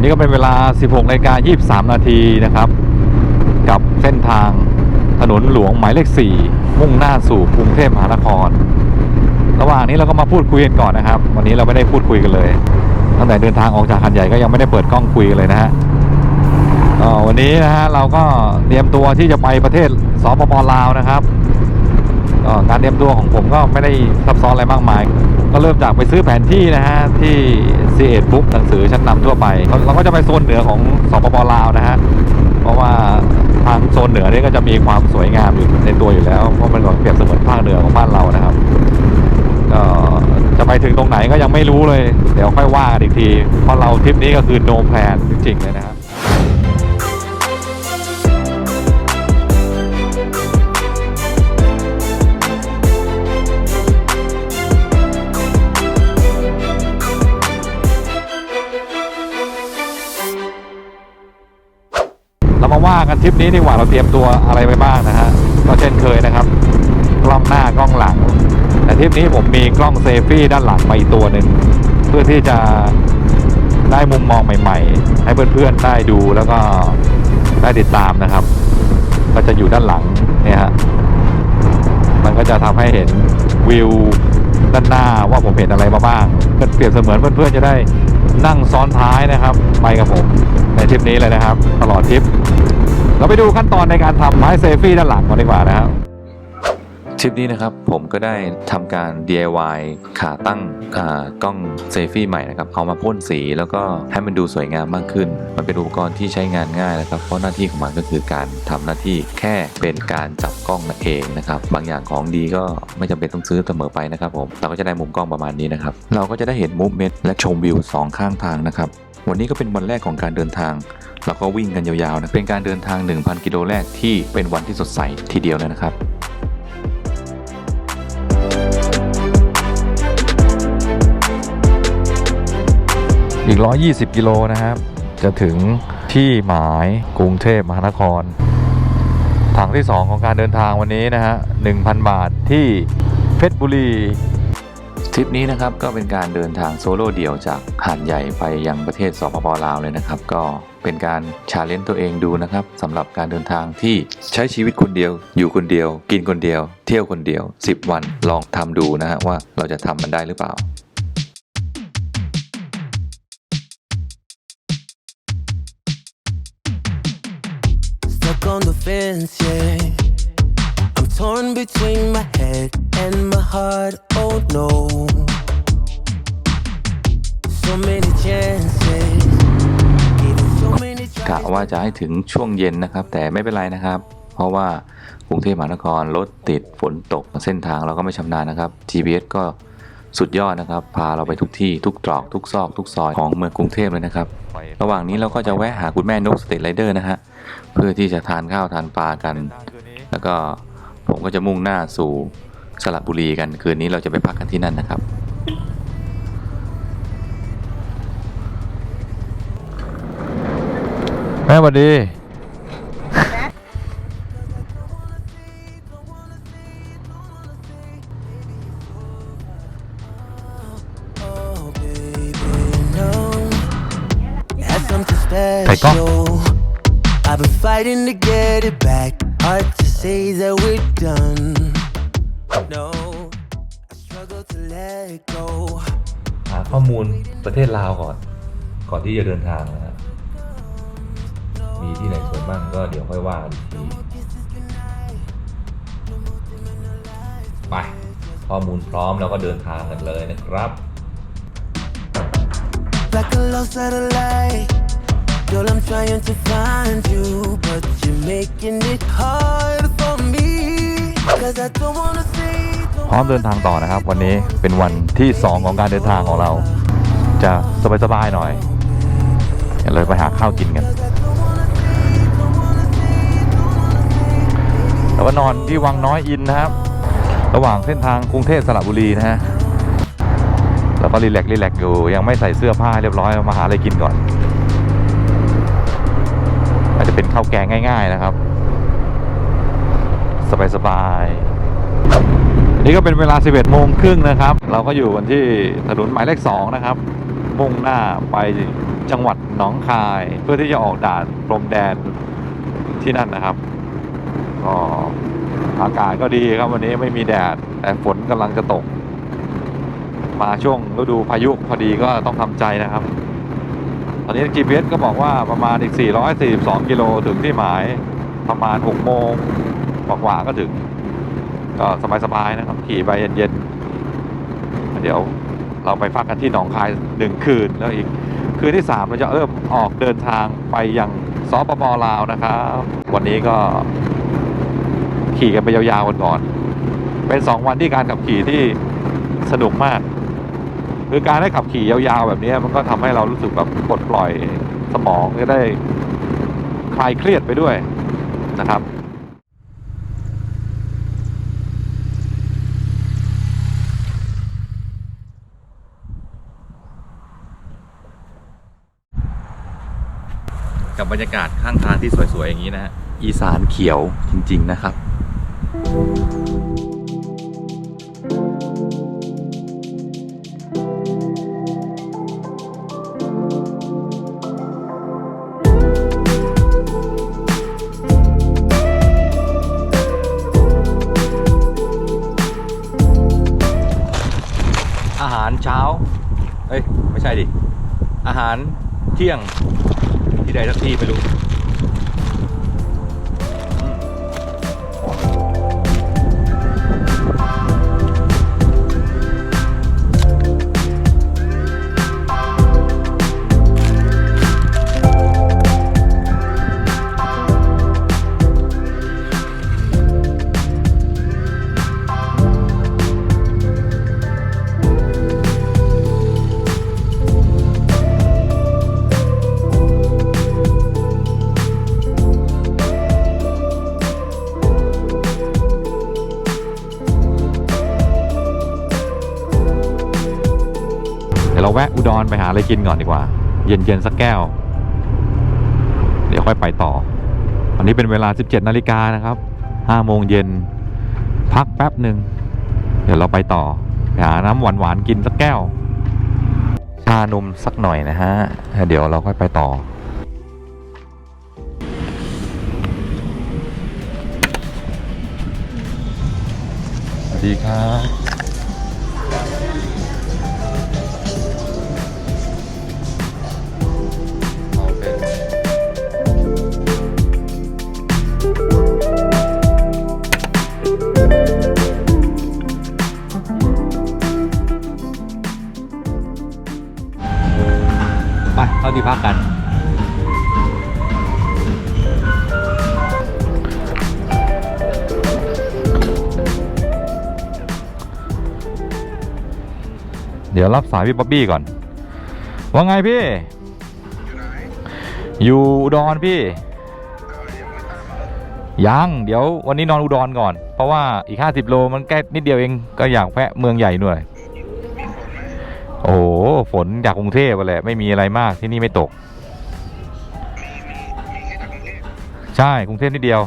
อนนี้ก็เป็นเวลา 16นาฬิกา23 นาทีนะครับ กับเส้นทางถนนหลวงหมายเลข 4 มุ่งหน้าสู่กรุงเทพมหานคร ระหว่างนี้เราก็มาพูดคุยกันก่อนนะครับ วันนี้เราไม่ได้พูดคุยกันเลย ตั้งแต่เดินทางออกจากหันใหญ่ก็ยังไม่ได้เปิดกล้องคุยกันเลยนะฮะวันนี้นะฮะเราก็เตรียมตัวที่จะไปประเทศสปปลาวนะครับ ก็การเตรียมตัวของผมก็ไม่ได้ซับซ้อนอะไรมากมาย ก็เริ่มจากไปซื้อแผนที่นะฮะ ที่ c ีเอ็ดบุ๊กหนังสือชั้นนำทั่วไป เราก็จะไปโซนเหนือของสปปลาวนะฮะ เพราะว่าทางโซนเหนือนี่ก็จะมีความสวยงามอยู่ในตัวอยู่แล้ว เพราะมันก็เปรียบเสมือนภาคเหนือของบ้านเรานะครับก็จะไปถึงตรงไหนก็ยังไม่รู้เลย เดี๋ยวค่อยว่ากันอีกที เพราะเราทริปนี้ก็คือ no plan จริงๆเลยนะครับ ทริปนี้ดีกว่าเราเตรียมตัวอะไรไปบ้างนะฮะก็เช่นเคยนะครับ กล้องหน้ากล้องหลัง แต่ทริปนี้ผมมีกล้องเซฟี่ด้านหลังมาอีกตัวหนึ่งเพื่อที่จะได้มุมมองใหม่ ๆ ให้เพื่อนๆได้ดูแล้วก็ได้ติดตามนะครับ ก็จะอยู่ด้านหลังเนี่ยฮะมันก็จะทำให้เห็นวิวด้านหน้าว่าผมเห็นอะไรมาบ้างก็เปรียบเสมือนเพื่อนๆจะได้นั่งซ้อนท้ายนะครับ ไปกับผมในทริปนี้เลยนะครับ ตลอดทริป เราไปดูขั้นตอนในการทำไม้เซฟี่ด้านหลังกันดีกว่านะครับทริปนี้นะครับผมก็ได้ทำการ DIY ขาตั้งกล้องเซฟี่ใหม่นะครับเอามาพ่นสีแล้วก็ให้มันดูสวยงามมากขึ้น มันเป็นอุปกรณ์ที่ใช้งานง่ายนะครับ เพราะหน้าที่ของมันก็คือการทำหน้าที่แค่เป็นการจับกล้องนั่นเองนะครับ บางอย่างของดีก็ไม่จำเป็นต้องซื้อเสมอไปนะครับผมเราก็จะได้มุมกล้องประมาณนี้นะครับ เราก็จะได้เห็นมูฟเมนต์และชมวิวสองข้างทางนะครับ วันนี้ก็เป็นวันแรกของการเดินทาง เราก็วิ่งกันยาวๆนะ เป็นการเดินทาง 1,000 กิโลแรกที่เป็นวันที่สดใสทีเดียวเลยนะครับอีก 120 กิโลนะครับ จะถึงที่หมายกรุงเทพมหานครถังที่ 2 ของการเดินทางวันนี้นะฮะ 1,000 บาทที่เพชรบุรี ทริปนี้นะครับก็เป็นการเดินทางโซโล่เดี่ยวจากหาดใหญ่ไปยังประเทศสปปลาวเลยนะครับ ก็เป็นการชาเลนจ์ตัวเองดูนะครับสำหรับการเดินทางที่ใช้ชีวิตคนเดียว อยู่คนเดียว กินคนเดียว เที่ยวคนเดียว 10 วันลองทำดูนะฮะว่าเราจะทำมันได้หรือเปล่าคน the fence yeah I'm torn between my head and heart. Oh no. So many chances. So many กะว่าจะให้ถึงช่วงเย็นนะครับ แต่ไม่เป็นไรนะครับ เพราะว่ากรุงเทพมหานครรถติดฝนตกเส้นทางเราก็ไม่ชำนาญนะครับ GPS ก็สุดยอดนะครับ พาเราไปทุกที่ทุกตรอกทุกซอกทุกซอยของเมืองกรุงเทพเลยนะครับ ระหว่างนี้เราก็จะแวะหาคุณแม่นกสเตทไรเดอร์นะฮะเพื่อที่จะทานข้าวทานปลากัน แล้วก็ผมก็จะมุ่งหน้าสู่ สระบุรีกันคืนนี้เราจะไปพักกันที่นั่นนะครับ แม่สวัสดี Oh, baby, no. Had something Take off. special. I've been fighting to get it back. Hard to say that we're done. No, I struggle to let go. หาข้อมูลประเทศลาวก่อน ก่อนที่จะเดินทางนะฮะมีที่ไหนสวยบ้างก็เดี๋ยวค่อยว่ากันอีกทีไปข้อมูลพร้อมแล้วก็เดินทางกันเลยนะครับ Like a lost satellite. Girl, I'm trying to find you, but you're making it hard for me. Cause I don't wanna say. พร้อมเดินทางต่อนะครับ วันนี้เป็นวันที่ 2 ของการเดินทางของเรา จะสบายๆหน่อยเดี๋ยวเลยไปหาข้าวกินกัน แล้วก็นอนที่วังน้อยอินนะครับ ระหว่างเส้นทางกรุงเทพสระบุรีนะฮะแล้วก็รีแลกซ์รีแลกซ์อยู่ ยังไม่ใส่เสื้อผ้าเรียบร้อยมาหาอะไรกินก่อน อาจจะเป็นข้าวแกงง่าย ๆนะครับ สบายๆ นี่ก็เป็นเวลา 11 โมงครึ่งนะครับ เราก็อยู่กันที่ถนนหมายเลข 2 นะครับ มุ่งหน้าไปจังหวัดหนองคาย เพื่อที่จะออกด่านพรมแดนที่นั่นนะครับก็อากาศก็ดีครับวันนี้ไม่มีแดด แต่ฝนกำลังจะตก มาช่วงฤดูพายุพอดีก็ต้องทำใจนะครับ ตอนนี้ GPS ก็บอกว่าประมาณอีก 442 กิโลถึงที่หมายประมาณ 6 โมงกว่าๆก็ถึง ก็สบายๆนะครับขี่ไปเย็นๆเดี๋ยวเราไปพักกันที่หนองคายหนึ่งคืนแล้วอีกคืนที่ 3 เราจะเริ่มออกเดินทางไปยังสปปลาวนะครับ วันนี้ก็ขี่กันไปยาวๆกันก่อน เป็น 2 วันที่การขับขี่ที่สนุกมาก คือการได้ขับขี่ยาวๆแบบนี้มันก็ทำให้เรารู้สึกแบบปลดปล่อยสมองจะได้คลายเครียดไปด้วยนะครับ กับบรรยากาศข้างทางที่สวย ๆ อย่างนี้นะฮะอีสานเขียวจริง ๆ นะครับอาหารเช้า เอ้ย ไม่ใช่ดิ อาหารเที่ยง ที่ใดสักที่ไม่รู้ ราแวะอุดรไปหาอะไรกินก่อนดีกว่า เย็นๆสักแก้ว เดี๋ยวค่อยไปต่ออันนี้เป็นเวลา 17นาฬิกานะครับ5โมงเย็นพักแป๊บหนึ่งเดี๋ยวเราไปต่อไปหาน้ำหวานๆกินสักแก้ว ชานมสักหน่อยนะฮะ เดี๋ยวเราค่อยไปต่อสวัสดีครับ ไปเข้าที่พักกัน เดี๋ยวรับสายพี่บ๊อบบี้ก่อน ว่าไงพี่ อยู่อุดรพี่ ยัง เดี๋ยววันนี้นอนอุดรก่อน เพราะว่าอีก 50 โลมันใกล้นิดเดียวเอง ก็อยากแวะเมืองใหญ่หน่อย โอ้โหฝนจากกรุงเทพไปแหละไม่มีอะไรมากที่นี่ไม่ตก ใช่กรุงเทพนิดเดียว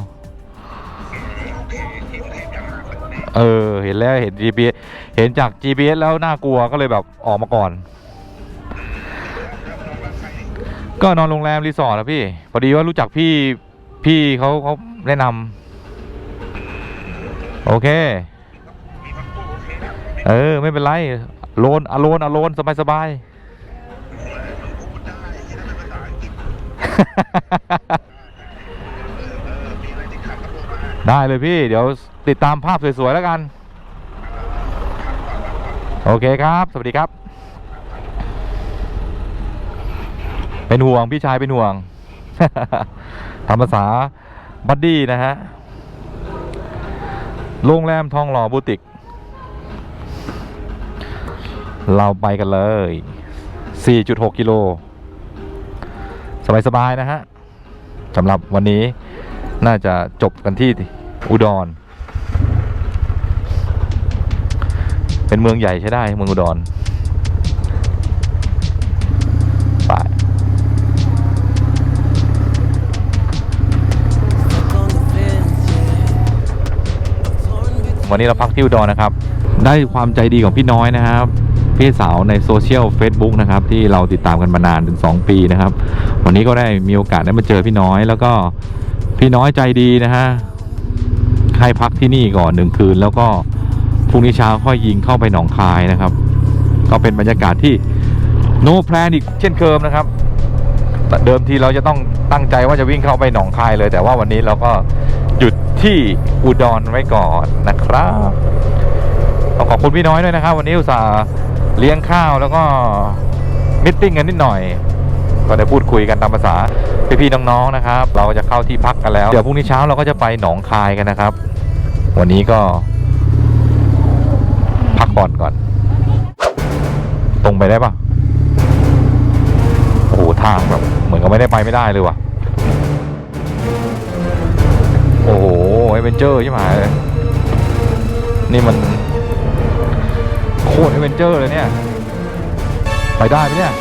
เออ เห็นแล้วเห็น GPS เห็นจาก GPS แล้วน่ากลัวก็เลยแบบออกมาก่อน ก็นอนโรงแรมรีสอร์ทอะพี่ พอดีว่ารู้จักพี่พี่เขาเขาแนะนำโอเค เออ ไม่เป็นไร โลนอโลนอโลนสบายสบายได้เลยพี่ เดี๋ยวติดตามภาพสวย ๆ แล้วกัน โอเคครับ สวัสดีครับ เป็นห่วงพี่ชายเป็นห่วงทำภาษาบัดดี้นะฮะ โรงแรมทองหล่อบูติก เราไปกันเลย 4.6 กิโล สบาย ๆ นะฮะสำหรับวันนี้น่าจะจบกันที่อุดร เป็นเมืองใหญ่ใช้ได้เมืองอุดรไปวันนี้เราพักที่อุดรนะครับ ได้ความใจดีของพี่น้อยนะครับ พี่สาวในโซเชียล Facebook นะครับ ที่เราติดตามกันมานานถึง 2 ปีนะครับ วันนี้ก็ได้มีโอกาสได้มาเจอพี่น้อย แล้วก็พี่น้อยใจดีนะฮะให้พักที่นี่ก่อนหนึ่งคืน แล้วก็พรุ่งนี้เช้าค่อยยิงเข้าไปหนองคายนะครับ ก็เป็นบรรยากาศที่โนแพลนอีกเช่นเคยนะครับ เดิมทีเราจะต้องตั้งใจว่าจะวิ่งเข้าไปหนองคายเลย แต่ว่าวันนี้เราก็หยุดที่อุดรไว้ก่อนนะครับต้อขอบคุณพี่น้อยด้วยนะครับ วันนี้อุตส่าห์ เลี้ยงข้าวแล้วก็มิทติ้งกันนิดหน่อย ก็ได้พูดคุยกันตามภาษาพี่ๆน้องๆนะครับ เราจะเข้าที่พักกันแล้ว เดี๋ยวพรุ่งนี้เช้าเราก็จะไปหนองคายกันนะครับ วันนี้ก็ พักผ่อนก่อน ตรงไปได้ปะโอ้โหทางแบบเหมือนกับไม่ได้ไปไม่ได้เลยว่ะ โอ้โหเอเวนเจอร์ใช่ไหมนี่มัน โคตรเอเวนเจอร์เลยเนี่ย ไปได้ไหมเนี่ย